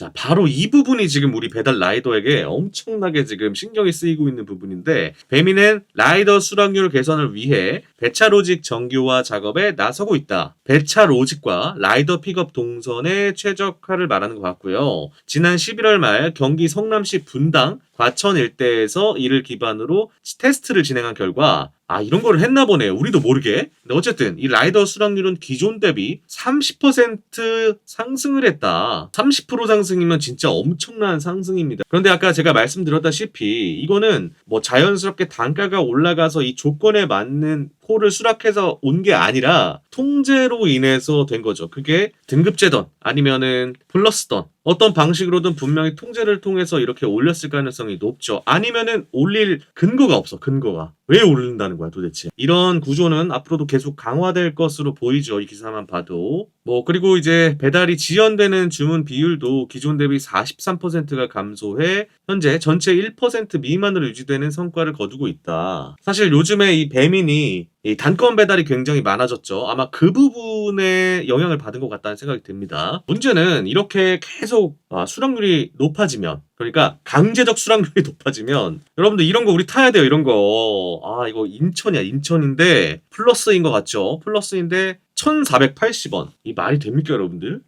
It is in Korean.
자, 바로 이 부분이 지금 우리 배달 라이더에게 엄청나게 지금 신경이 쓰이고 있는 부분인데, 배민은 라이더 수락률 개선을 위해 배차 로직 정교화 작업에 나서고 있다. 배차 로직과 라이더 픽업 동선의 최적화를 말하는 것 같고요. 지난 11월 말 경기 성남시 분당 과천 일대에서 이를 기반으로 테스트를 진행한 결과 아 이런 거를 했나 보네요. 우리도 모르게. 근데 어쨌든 이 라이더 수락률은 기존 대비 30% 상승을 했다. 30% 상승이면 진짜 엄청난 상승입니다. 그런데 아까 제가 말씀드렸다시피 이거는 뭐 자연스럽게 단가가 올라가서 이 조건에 맞는 콜을 수락해서 온 게 아니라 통제로 인해서 된 거죠. 그게 등급제던 아니면은 플러스던 어떤 방식으로든 분명히 통제를 통해서 이렇게 올렸을 가능성이 높죠. 아니면은 올릴 근거가 없어. 근거가. 왜 오른다는 거야 도대체. 이런 구조는 앞으로도 계속 강화될 것으로 보이죠. 이 기사만 봐도. 뭐 그리고 이제 배달이 지연되는 주문 비율도 기존 대비 43%가 감소해 현재 전체 1% 미만으로 유지되는 성과를 거두고 있다. 사실 요즘에 이 배민이 이 단건 배달이 굉장히 많아졌죠. 아마 그 부분에 영향을 받은 것 같다는 생각이 듭니다. 문제는 이렇게 계속 아, 수락률이 높아지면 그러니까 강제적 수락률이 높아지면 여러분들 이런 거 우리 타야 돼요. 이런 거. 아 이거 인천이야. 인천인데 플러스인 것 같죠. 플러스인데 1480원. 이 말이 됩니까 여러분들?